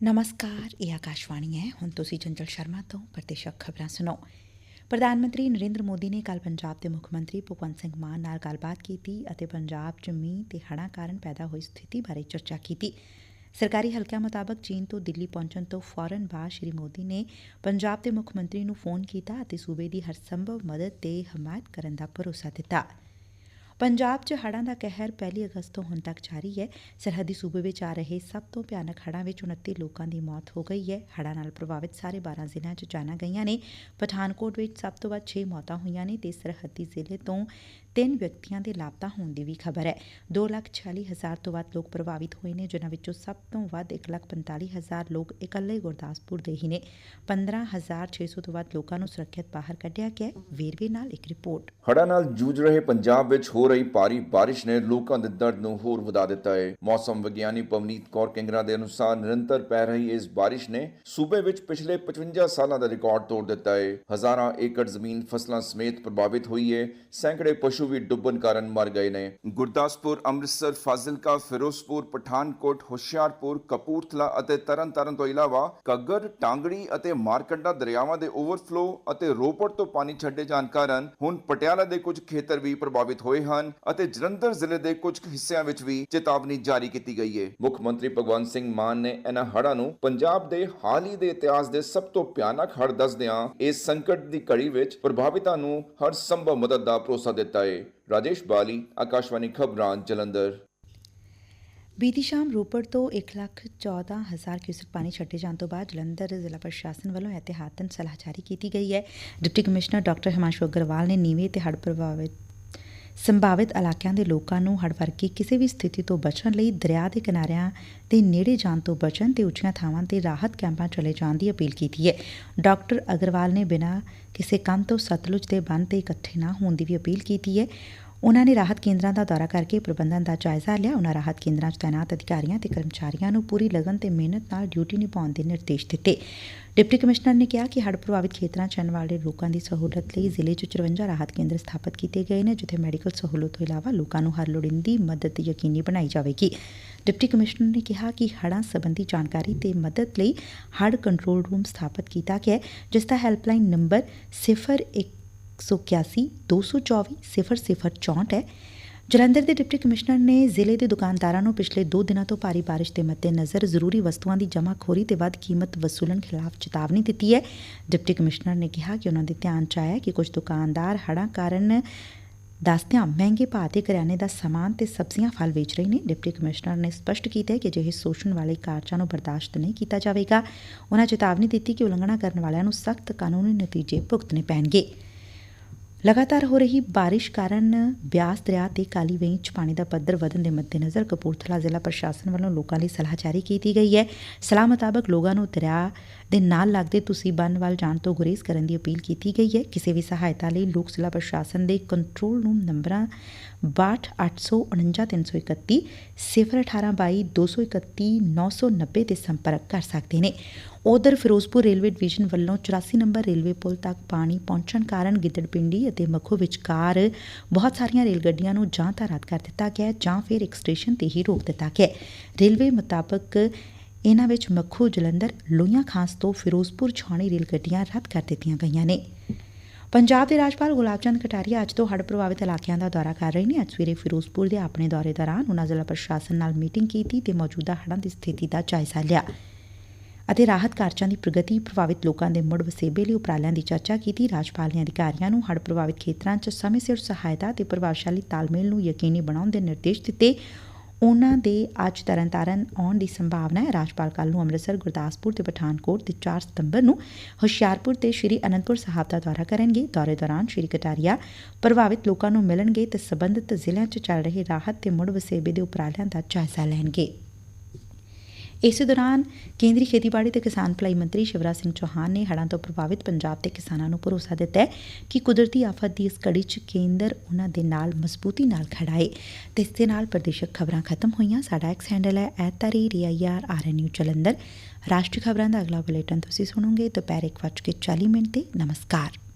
ਨਮਸਕਾਰ ਇਹ ਆਕਾਸ਼ਵਾਣੀ ਹੈ ਹੁਣ ਤੁਸੀਂ ਚੰਚਲ ਸ਼ਰਮਾ ਤੋਂ ਪ੍ਰਤੀਸ਼ਕ ਖਬਰਾਂ ਸੁਣੋ ਪ੍ਰਧਾਨ ਮੰਤਰੀ ਨਰਿੰਦਰ ਮੋਦੀ ਨੇ ਕੱਲ ਪੰਜਾਬ ਦੇ ਮੁੱਖ ਮੰਤਰੀ ਭਗਵੰਤ ਸਿੰਘ ਮਾਨ ਨਾਲ ਗੱਲਬਾਤ ਕੀਤੀ ਅਤੇ ਪੰਜਾਬ 'ਚ ਮੀਂਹ ਤੇ ਹੜ੍ਹਾਂ ਕਾਰਨ ਪੈਦਾ ਹੋਈ ਸਥਿਤੀ ਬਾਰੇ ਚਰਚਾ ਕੀਤੀ ਸਰਕਾਰੀ ਹਲਕਿਆਂ ਮੁਤਾਬਕ ਚੀਨ ਤੋਂ ਦਿੱਲੀ ਪਹੁੰਚਣ ਤੋਂ ਫੌਰਨ ਬਾਅਦ ਸ਼੍ਰੀ ਮੋਦੀ ਨੇ ਪੰਜਾਬ ਦੇ ਮੁੱਖ ਮੰਤਰੀ ਨੂੰ ਫੋਨ ਕੀਤਾ ਅਤੇ ਸੂਬੇ ਦੀ ਹਰ ਸੰਭਵ ਮਦਦ ਤੇ ਹਮਾਇਤ ਕਰਨ ਦਾ ਭਰੋਸਾ ਦਿੱਤਾ ਪੰਜਾਬ 'ਚ ਹੜ੍ਹਾਂ ਦਾ ਕਹਿਰ ਪਹਿਲੀ ਅਗਸਤ ਤੋਂ ਹੁਣ ਤੱਕ ਜਾਰੀ ਐ ਸਰਹੱਦੀ ਸੂਬੇ ਵਿੱਚ ਆ ਰਹੇ ਸਭ ਤੋਂ ਭਿਆਨਕ ਹੜ੍ਹਾਂ ਵਿੱਚ 29 ਲੋਕਾਂ ਦੀ ਮੌਤ ਹੋ ਗਈ ਐ ਹੜ੍ਹਾਂ ਨਾਲ ਪ੍ਰਭਾਵਿਤ ਸਾਰੇ 12 ਜ਼ਿਲ੍ਹਿਆਂ 'ਚ ਜਾਨਾਂ ਗਈਆਂ ਨੇ। ਪਠਾਨਕੋਟ ਵਿੱਚ ਸਭ ਤੋਂ ਵੱਧ 6 ਮੌਤਾਂ ਹੋਈਆਂ ਨੇ ਤੇ ਸਰਹੱਦੀ ਜ਼ਿਲ੍ਹੇ ਤੋਂ ਤਿੰਨ ਵਿਅਕਤੀਆਂ ਦੇ ਲਾਪਤਾ ਹੋਣ ਦੀ ਵੀ ਖਬਰ ਹੈ। 2,46,000 ਤੋਂ ਵੱਧ ਲੋਕ ਪ੍ਰਭਾਵਿਤ ਹੋਏ ਨੇ ਜਿਨ੍ਹਾਂ ਵਿੱਚੋਂ ਸਭ ਤੋਂ ਵੱਧ 1,45,000 ਲੋਕ ਇਕੱਲੇ ਗੁਰਦਾਸਪੁਰ ਦੇ ਹੀ ਨੇ। 15,600 ਤੋਂ ਵੱਧ ਲੋਕਾਂ ਨੂੰ ਸੁਰੱਖਿਅਤ ਬਾਹਰ ਕੱਢਿਆ ਗਿਆ ਵੇਰਵੇ ਨਾਲ ਇੱਕ ਰਿਪੋਰਟ। ਹੜ੍ਹਾਂ ਨਾਲ ਜੂਝ ਰਹੇ ਪੰਜਾਬ ਵਿੱਚ ਹੋ ਰਹੀ ਭਾਰੀ ਬਾਰਿਸ਼ ਨੇ ਲੋਕਾਂ ਦੇ ਦਰਦ ਨੂੰ ਹੋਰ ਵਧਾ ਦਿੱਤਾ ਹੈ। ਮੌਸਮ ਵਿਗਿਆਨੀ ਪਵਨੀਤ ਕੌਰ ਕਿੰਗਰਾ ਦੇ ਅਨੁਸਾਰ ਨਿਰੰਤਰ ਪੈ ਰਹੀ ਇਸ ਬਾਰਿਸ਼ ਨੇ ਸੂਬੇ ਵਿੱਚ ਪਿਛਲੇ 55 ਸਾਲਾਂ ਦਾ ਰਿਕਾਰਡ ਤੋੜ ਦਿੱਤਾ ਹੈ। ਹਜ਼ਾਰਾਂ ਏਕੜ ਜ਼ਮੀਨ ਫਸਲਾਂ ਸਮੇਤ ਪ੍ਰਭਾਵਿਤ ਹੋਈ ਹੈ। ਸੈਂਕੜੇ ਪਸ਼ੂ ਵੀ ਡੁੱਬਣ ਕਾਰਨ ਮਰ ਗਏ ਨੇ। ਗੁਰਦਾਸਪੁਰ ਅੰਮ੍ਰਿਤਸਰ ਫਾਜ਼ਿਲਕਾ ਫਿਰੋਜ਼ਪੁਰ ਪਠਾਨਕੋਟ ਹੁਸ਼ਿਆਰਪੁਰ ਕਪੂਰਥਲਾ ਅਤੇ ਤਰਨਤਾਰਨ ਤੋਂ ਇਲਾਵਾ ਕੱਗਰ ਟਾਂਗੜੀ ਅਤੇ ਮਾਰਕੰਡਾ ਦਰਿਆਵਾਂ ਦੇ ਓਵਰਫਲੋ ਅਤੇ ਰੋਪੜ ਤੋਂ ਪਾਣੀ ਛੱਡੇ ਜਾਣ ਕਾਰਨ ਹੁਣ ਪਟਿਆਲਾ ਦੇ ਕੁਝ ਖੇਤਰ ਵੀ ਪ੍ਰਭਾਵਿਤ ਹੋਏ ਹਨ ਅਤੇ ਜਲੰਧਰ ਜ਼ਿਲ੍ਹੇ ਦੇ ਕੁਝ ਹਿੱਸਿਆਂ ਵਿੱਚ ਵੀ ਚੇਤਾਵਨੀ ਜਾਰੀ ਕੀਤੀ ਗਈ ਹੈ ਮੁੱਖ ਮੰਤਰੀ ਭਗਵੰਤ ਸਿੰਘ ਮਾਨ ਨੇ ਇਹਨਾਂ ਹੜ੍ਹਾਂ ਨੂੰ ਪੰਜਾਬ ਦੇ ਹਾਲ ਹੀ ਦੇ ਇਤਿਹਾਸ ਦੇ ਸਭ ਤੋਂ ਭਿਆਨਕ ਹੜ੍ਹ ਦੱਸਦਿਆਂ ਇਸ ਸੰਕਟ ਦੀ ਘੜੀ ਵਿੱਚ ਪ੍ਰਭਾਵਿਤਾਂ ਨੂੰ ਹਰ ਸੰਭਵ ਮਦਦ ਦਾ ਭਰੋਸਾ ਦਿੱਤਾ ਹੈ ਰਾਜੇਸ਼ ਬਾਲੀ ਆਕਾਸ਼ਵਾਣੀ ਖਬਰਾਂ ਜਲੰਧਰ। ਬੀਤੀ ਸ਼ਾਮ ਰੋਪੜ ਤੋਂ 1,14,000 ਕਿਊਸਕ ਪਾਣੀ ਛੱਡੇ ਜਾਣ ਤੋਂ ਬਾਅਦ ਜਲੰਧਰ ਜ਼ਿਲ੍ਹਾ ਪ੍ਰਸ਼ਾਸਨ ਵੱਲੋਂ ਇਹਤਿਆਤਨ ਸਲਾਹ ਜਾਰੀ ਕੀਤੀ ਗਈ ਹੈ। Deputy commissioner doctor Himanshu Agarwal ਨੇ ਨੀਵੇਂ ਤੇ ਹੜ੍ਹ ਪ੍ਰਭਾਵਿਤ ਸੰਭਾਵਿਤ ਇਲਾਕਿਆਂ ਦੇ ਲੋਕਾਂ ਨੂੰ ਹੜ੍ਹ ਵਰਗੀ ਕਿਸੇ ਵੀ ਸਥਿਤੀ ਤੋਂ ਬਚਣ ਲਈ ਦਰਿਆ ਦੇ ਕਿਨਾਰਿਆਂ ਦੇ ਨੇੜੇ ਜਾਣ ਤੋਂ ਬਚਣ ਤੇ ਉੱਚੀਆਂ ਥਾਵਾਂ ਤੇ ਰਾਹਤ ਕੈਂਪਾਂ ਚਲੇ ਜਾਣ ਦੀ ਅਪੀਲ ਕੀਤੀ ਹੈ। ਡਾਕਟਰ ਅਗਰਵਾਲ ਨੇ ਬਿਨਾਂ ਕਿਸੇ ਕੰਨ ਤੋਂ ਸਤਲੁਜ ਦੇ ਬੰਨ ਤੇ ਇਕੱਠੇ ਨਾ ਹੋਣ ਦੀ ਵੀ ਅਪੀਲ ਕੀਤੀ ਹੈ। ਉਨੂਾ ਨੇ ਰਾਹਤ ਕੇਂਦਰਾਂ ਦਾ ਦੌਰਾ ਕਰਕੇ ਪ੍ਰਬੰਧਨ ਦਾ ਜਾਇਜ਼ਾ ਲਿਆ। ਉਨ੍ਹਾਂ ਰਾਹਤ ਕੇਂਦਰਾਂ 'ਚ ਤਾਇਨਾਤ ਅਧਿਕਾਰੀਆਂ ਤੇ ਕਰਮਚਾਰੀਆਂ ਨੂੰ ਪੁਰੀ ਲਗਨ ਤੇ ਮਿਹਨਤ ਨਾਲ ਡਿਊਟੀ ਨਿਭਾਉਣ ਦੇ ਨਿਰਦੇਸ਼ ਦਿੱਤੇ। ਡਿਪਟੀ ਕਮਿਸ਼ਨਰ ਨੇ ਕਿਹਾ ਕਿ ਹੜ੍ਹ ਪ੍ਰਭਾਵਿਤ ਖੇਤਰਾਂ 'ਚ ਰਹਿਣ ਵਾਲੇ ਲੋਕਾਂ ਦੀ ਸਹੂਲਤ ਲਈ ਜ਼ਿਲ੍ਹੇ 'ਚ 54 ਰਾਹਤ ਕੇਂਦਰ ਸਥਾਪਿਤ ਕੀਤੇ ਗਏ ਨੇ, ਜਿੱਥੇ ਮੈਡੀਕਲ ਸਹੂਲਤ ਤੋਂ ਇਲਾਵਾ ਲੋਕਾਂ ਨੂੰ ਹਰ ਲੋੜੀਂਦੀ ਮਦਦ ਯਕੀਨੀ ਬਣਾਈ ਜਾਵੇਗੀ। ਡਿਪਟੀ ਕਮਿਸ਼ਨਰ ਨੇ ਕਿਹਾ ਕਿ ਹੜ੍ਹਾਂ ਸੰਬੰਧੀ ਜਾਣਕਾਰੀ ਤੇ ਮਦਦ ਲਈ ਹੜ੍ਹ ਕੰਟਰੋਲ ਰੂਮ ਸਥਾਪਿਤ ਕੀਤਾ ਗਿਆ ਜਿਸ ਦਾ ਹੈਲਪਲਾਈਨ ਨੰਬਰ 01 181 224 0064 ਹੈ। ਜਲੰਧਰ ਦੇ ਡਿਪਟੀ ਕਮਿਸ਼ਨਰ ਨੇ ਜ਼ਿਲ੍ਹੇ ਦੇ ਦੁਕਾਨਦਾਰਾਂ ਨੂੰ ਪਿਛਲੇ 2 ਦਿਨਾਂ ਤੋਂ ਭਾਰੀ ਬਾਰਿਸ਼ ਦੇ ਮੱਦੇਨਜ਼ਰ ਜ਼ਰੂਰੀ ਵਸਤੂਆਂ ਦੀ ਜਮ੍ਹਾਖੋਰੀ ਤੇ ਵੱਧ ਕੀਮਤ ਵਸੂਲਣ ਖਿਲਾਫ ਚੇਤਾਵਨੀ ਦਿੱਤੀ ਹੈ। ਡਿਪਟੀ ਕਮਿਸ਼ਨਰ ਨੇ ਕਿਹਾ ਕਿ ਉਹਨਾਂ ਦੇ ਧਿਆਨ ਚ ਆਇਆ ਕਿ ਕੁਝ ਦੁਕਾਨਦਾਰ ਹੜ੍ਹਾਂ ਕਾਰਨ ਦੱਸਦਿਆਂ ਮਹਿੰਗੇ ਭਾਅ ਤੇ ਕਰਿਆਨੇ ਦਾ ਸਮਾਨ ਤੇ ਸਬਜ਼ੀਆਂ ਫਲ ਵੇਚ ਰਹੇ ਨੇ। ਡਿਪਟੀ ਕਮਿਸ਼ਨਰ ਨੇ ਸਪਸ਼ਟ ਕੀਤਾ ਕਿ ਅਜਿਹੇ ਸ਼ੋਸ਼ਣ ਵਾਲੇ ਕਾਰਜਾਂ ਨੂੰ ਬਰਦਾਸ਼ਤ ਨਹੀਂ ਕੀਤਾ ਜਾਵੇਗਾ। ਉਹਨਾਂ ਚੇਤਾਵਨੀ ਦਿੱਤੀ ਕਿ ਉਲੰਘਣਾ ਕਰਨ ਵਾਲਿਆਂ ਨੂੰ ਸਖਤ ਕਾਨੂੰਨੀ ਨਤੀਜੇ ਭੁਗਤਣੇ ਪੈਣਗੇ। ਲਗਾਤਾਰ ਹੋ ਰਹੀ ਬਾਰਿਸ਼ ਕਾਰਨ ਬਿਆਸ ਦਰਿਆ ਤੇ ਕਾਲੀ ਵੇਈ ਚ ਪਾਣੀ ਦਾ ਪੱਧਰ ਵਧਣ ਦੇ ਮੱਦੇਨਜ਼ਰ ਕਪੂਰਥਲਾ ਜ਼ਿਲ੍ਹਾ ਪ੍ਰਸ਼ਾਸਨ ਵੱਲੋਂ ਲੋਕਾਂ ਲਈ ਸਲਾਹ ਜਾਰੀ ਕੀਤੀ ਗਈ ਹੈ। ਸਲਾਹ ਮੁਤਾਬਕ ਲੋਕਾਂ ਨੂੰ ਦਰਿਆ ਦੇ ਨਾਲ ਲੱਗਦੇ ਤੁਸੀਂ ਬੰਨ ਵੱਲ ਜਾਣ ਤੋਂ ਗੁਰੇਜ਼ ਕਰਨ ਦੀ ਅਪੀਲ ਕੀਤੀ ਗਈ ਹੈ। ਕਿਸੇ ਵੀ ਸਹਾਇਤਾ ਲਈ ਲੋਕ ਜ਼ਿਲ੍ਹਾ ਪ੍ਰਸ਼ਾਸਨ ਦੇ ਕੰਟਰੋਲ ਰੂਮ ਨੰਬਰਾਂ 62849331 0182212990 ਤੇ ਸੰਪਰਕ ਕਰ ਸਕਦੇ ਨੇ। ਉਧਰ ਫਿਰੋਜ਼ਪੁਰ ਰੇਲਵੇ ਡਿਵੀਜ਼ਨ ਵੱਲੋਂ 84 ਨੰਬਰ ਰੇਲਵੇ ਪੁਲ ਤੱਕ ਪਾਣੀ ਪਹੁੰਚਣ ਕਾਰਨ ਗਿੱਦੜਪਿੰਡੀ ਅਤੇ ਮੱਖੋ ਵਿਚਕਾਰ ਬਹੁਤ ਸਾਰੀਆਂ ਰੇਲ ਗੱਡੀਆਂ ਨੂੰ ਜਾਂ ਤਾਂ ਰੱਦ ਕਰ ਦਿੱਤਾ ਗਿਆ ਜਾਂ ਫਿਰ ਇੱਕ ਸਟੇਸ਼ਨ ਤੇ ਹੀ ਰੋਕ ਦਿੱਤਾ ਗਿਆ ਰੇਲਵੇ ਮੁਤਾਬਕ ਇਨ੍ਹਾਂ ਵਿੱਚ ਮੱਖੂ, ਜਲੰਧਰ, ਲੋਹੀਆਂ ਖਾਸ ਤੋਂ ਫਿਰੋਜ਼ਪੁਰ, ਛਾਉਣੀ ਰੇਲ ਗੱਡੀਆਂ ਰੱਦ ਕਰ ਦਿੱਤੀਆਂ ਗਈਆਂ ਨੇ। ਪੰਜਾਬ ਦੇ ਰਾਜਪਾਲ ਗੁਲਾਬ ਚੰਦ ਕਟਾਰੀਆ ਅੱਜ ਤੋਂ ਹੜ੍ਹ ਪ੍ਰਭਾਵਿਤ ਇਲਾਕਿਆਂ ਦਾ ਦੌਰਾ ਕਰ ਰਹੇ ਨੇ। ਅੱਜ ਸਵੇਰੇ ਫਿਰੋਜ਼ਪੁਰ ਦੇ ਆਪਣੇ ਦੌਰੇ ਦੌਰਾਨ ਉਨ੍ਹਾਂ ਜ਼ਿਲ੍ਹਾ ਪ੍ਰਸ਼ਾਸਨ ਨਾਲ ਮੀਟਿੰਗ ਕੀਤੀ ਤੇ ਮੌਜੂਦਾ ਹੜ੍ਹਾਂ ਦੀ ਸਥਿਤੀ ਦਾ ਜਾਇਜ਼ਾ ਲਿਆ ਅਤੇ ਰਾਹਤ ਕਾਰਜਾਂ ਦੀ ਪ੍ਰਗਤੀ ਪ੍ਰਭਾਵਿਤ ਲੋਕਾਂ ਦੇ ਮੁੜ ਵਸੇਬੇ ਲਈ ਉਪਰਾਲਿਆਂ ਦੀ ਚਰਚਾ ਕੀਤੀ। ਰਾਜਪਾਲ ਨੇ ਅਧਿਕਾਰੀਆਂ ਨੂੰ ਹੜ੍ਹ ਪ੍ਰਭਾਵਿਤ ਖੇਤਰਾਂ 'ਚ ਸਮੇਂ ਸਿਰ ਸਹਾਇਤਾ ਤੇ ਪ੍ਰਭਾਵਸ਼ਾਲੀ ਤਾਲਮੇਲ ਨੂੰ ਯਕੀਨੀ ਬਣਾਉਣ ਦੇ ਨਿਰਦੇਸ਼ ਦਿੱਤੇ। ਉਨ੍ਹਾਂ ਦੇ ਅੱਜ ਤਰਨਤਾਰਨ ਆਉਣ ਦੀ ਸੰਭਾਵਨਾ ਹੈ। ਰਾਜਪਾਲ ਕੱਲ ਨੂੰ ਅੰਮ੍ਰਿਤਸਰ, ਗੁਰਦਾਸਪੁਰ ਤੇ ਪਠਾਨਕੋਟ ਤੇ 4 ਸਤੰਬਰ ਨੂੰ ਹੁਸ਼ਿਆਰਪੁਰ ਤੇ ਸ਼੍ਰੀ ਅਨੰਦਪੁਰ ਸਾਹਿਬ ਦਾ ਦੌਰਾ ਕਰਨਗੇ। ਦੌਰੇ ਦੌਰਾਨ ਸ਼੍ਰੀ ਕਟਾਰੀਆ ਪ੍ਰਭਾਵਿਤ ਲੋਕਾਂ ਨੂੰ ਮਿਲਣਗੇ ਤੇ ਸਬੰਧਤ ਜ਼ਿਲ੍ਹਿਆਂ 'ਚ ਚੱਲ ਰਹੇ ਰਾਹਤ ਤੇ ਮੁੜ ਵਸੇਬੇ ਦੇ ਉਪਰਾਲਿਆਂ ਦਾ ਜਾਇਜ਼ਾ ਲੈਣਗੇ। ਇਸੇ ਦੌਰਾਨ ਕੇਂਦਰੀ ਖੇਤੀਬਾੜੀ ਤੇ ਕਿਸਾਨ ਭਲਾਈ ਮੰਤਰੀ ਸ਼ਿਵਰਾਜ ਸਿੰਘ ਚੌਹਾਨ ਨੇ ਹੜ੍ਹਾਂ ਤੋਂ ਪ੍ਰਭਾਵਿਤ ਪੰਜਾਬ ਦੇ ਕਿਸਾਨਾਂ ਨੂੰ ਭਰੋਸਾ ਦਿੱਤੈ ਕਿ ਕੁਦਰਤੀ ਆਫਤ ਦੀ ਇਸ ਕੜੀ 'ਚ ਕੇਂਦਰ ਉਨ੍ਹਾਂ ਦੇ ਨਾਲ ਮਜ਼ਬੂਤੀ ਨਾਲ ਖੜਾ ਏ ਤੇ ਇਸ ਦੇ ਨਾਲ ਪ੍ਰਦੇਸ਼ਕ ਖਬਰਾਂ ਖਤਮ ਹੋਈਆਂ। ਸਾਡਾ ਐਕਸ ਹੈਂਡਲ ਹੈ @reair ਆਰਐਨਯੂ ਜਲੰਧਰ। ਰਾਸ਼ਟਰੀ ਖਬਰਾਂ ਦਾ ਅਗਲਾ ਬੁਲੇਟਿਨ ਤੁਸੀਂ ਸੁਣੋਗੇ। ਦੁਪਹਿਰ 1:40 ਮਿੰਟ ਤੇ ਨਮਸਕਾਰ।